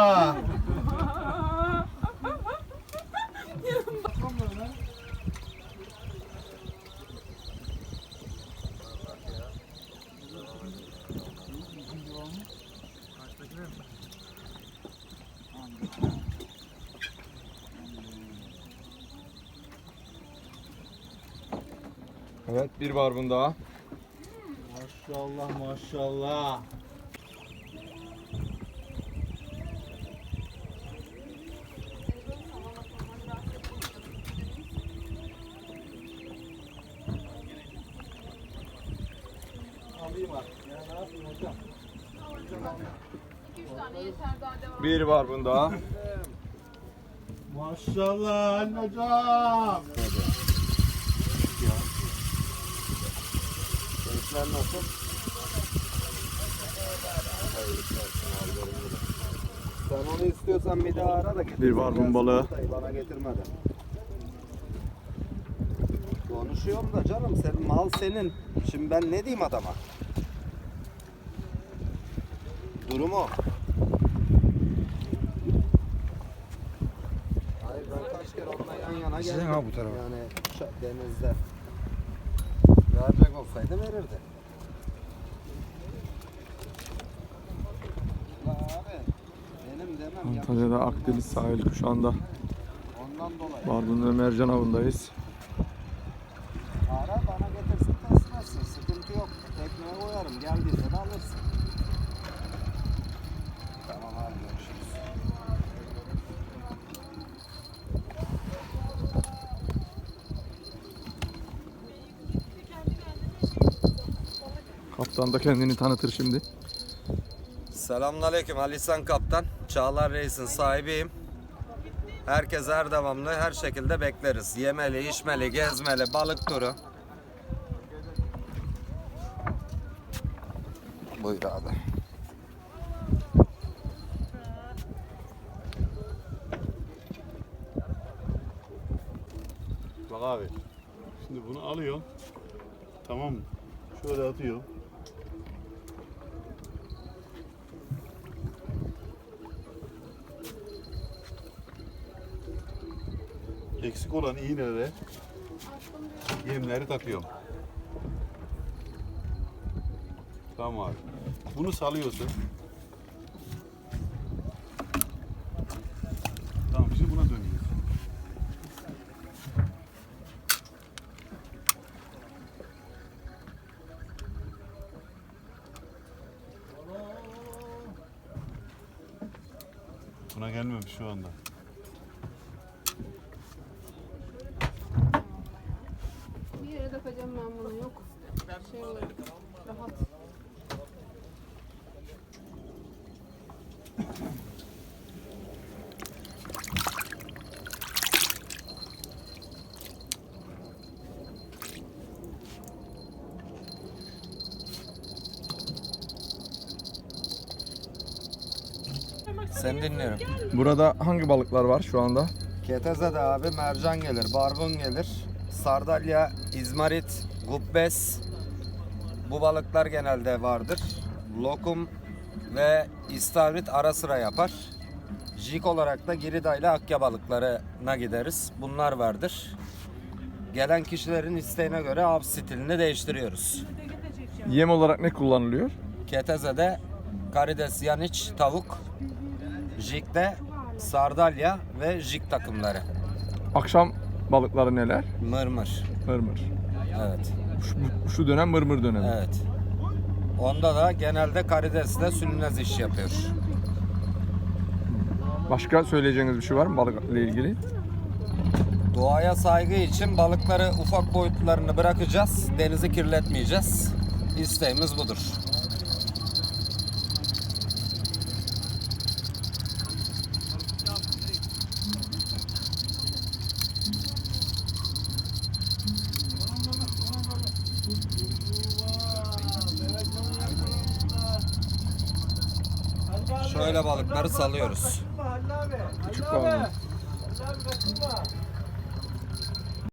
Evet bir barbun daha. Maşallah maşallah. Bir barbun daha. Maşallah Halil hocam. Gençler nasıl? Sen onu istiyorsan bir daha ara da getir. Bir barbun balığı. Bana getirmeden. Konuşuyorum da canım sen mal senin. Şimdi ben ne diyeyim adama? Durumu. Hayır ben kaç kere onunla yan yana Sizin geldim. ha bu tarafa. Yani şu- denizde. Verecek olsaydı verirdi. La abi benim demem Antalya'da Akdeniz sahil kuşağında Ondan dolayı. barbun ve mercan avındayız. Ara bana getirsin teslim etsin. Sıkıntı yok. Tekneye koyarım. Geldiyse de alırsın. Kaptan da kendini tanıtır şimdi. Selamünaleyküm Ali İhsan Kaptan. Çağlar Reis'in sahibiyim. Herkes her devamlı her şekilde bekleriz. Yemeli, içmeli, gezmeli, balık turu. Buyur abi. Bak abi. Şimdi bunu alıyor. Tamam mı? Şöyle atıyor. Eksik olan iğnelere yemleri takıyorum. Tamam abi. Bunu salıyorsun. Tamam şimdi buna dönüyoruz. Buna gelmemiş şu anda. Bir yere takacağım ben bunu yok. Şey olur. Rahat. Seni dinliyorum. Burada hangi balıklar var şu anda? Keteze de abi mercan gelir, barbun gelir. Sardalya, izmarit, gubbes. Bu balıklar genelde vardır. Lokum ve istavrit ara sıra yapar. Jig olarak da girida ile akya balıklarına gideriz. Bunlar vardır. Gelen kişilerin isteğine göre av stilini değiştiriyoruz. Yem olarak ne kullanılıyor? Keteze'de karides, yaniç, tavuk. Jig'de sardalya ve jig takımları. Akşam balıkları neler? Mırmır. Mırmır. Evet. Şu, şu dönem mırmır dönemi. Evet. Onda da genelde karidesle sülünez iş yapıyor. Başka söyleyeceğiniz bir şey var mı balıkla ilgili? Doğaya saygı için balıkları ufak boyutlarını bırakacağız. Denizi kirletmeyeceğiz. İsteğimiz budur. Şöyle balıkları salıyoruz. Küçük balık.